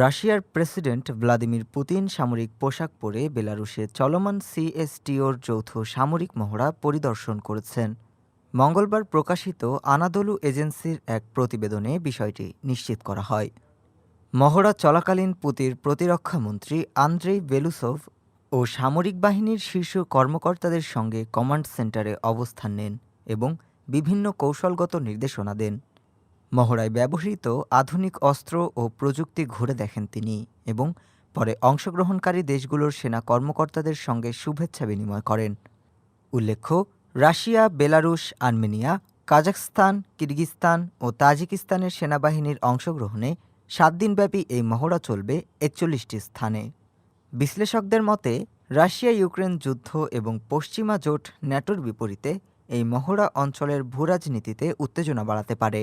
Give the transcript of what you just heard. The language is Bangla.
রাশিয়ার প্রেসিডেন্ট ভ্লাদিমির পুতিন সামরিক পোশাক পরে বেলারুশে চলমান সিএসটিওর যৌথ সামরিক মহড়া পরিদর্শন করেছেন। মঙ্গলবার প্রকাশিত আনাদলু এজেন্সির এক প্রতিবেদনে বিষয়টি নিশ্চিত করা হয়। মহড়া চলাকালীন পুতির প্রতিরক্ষামন্ত্রী আন্দ্রেই বেলুসভ ও সামরিক বাহিনীর শীর্ষ কর্মকর্তাদের সঙ্গে কমান্ড সেন্টারে অবস্থান নেন এবং বিভিন্ন কৌশলগত নির্দেশনা দেন। মহড়ায় ব্যবহৃত আধুনিক অস্ত্র ও প্রযুক্তি ঘুরে দেখেন তিনি এবং পরে অংশগ্রহণকারী দেশগুলোর সেনা কর্মকর্তাদের সঙ্গে শুভেচ্ছা বিনিময় করেন। উল্লেখ্য, Russia, Belarus, Armenia, Kazakhstan Kyrgyzstan ও তাজিকিস্তানের সেনাবাহিনীর অংশগ্রহণে সাত দিনব্যাপী এই মহড়া চলবে একচল্লিশটি স্থানে। বিশ্লেষকদের মতে রাশিয়া ইউক্রেন যুদ্ধ এবং পশ্চিমা জোট ন্যাটোর বিপরীতে এই মহড়া অঞ্চলের ভূরাজনীতিতে উত্তেজনা বাড়াতে পারে।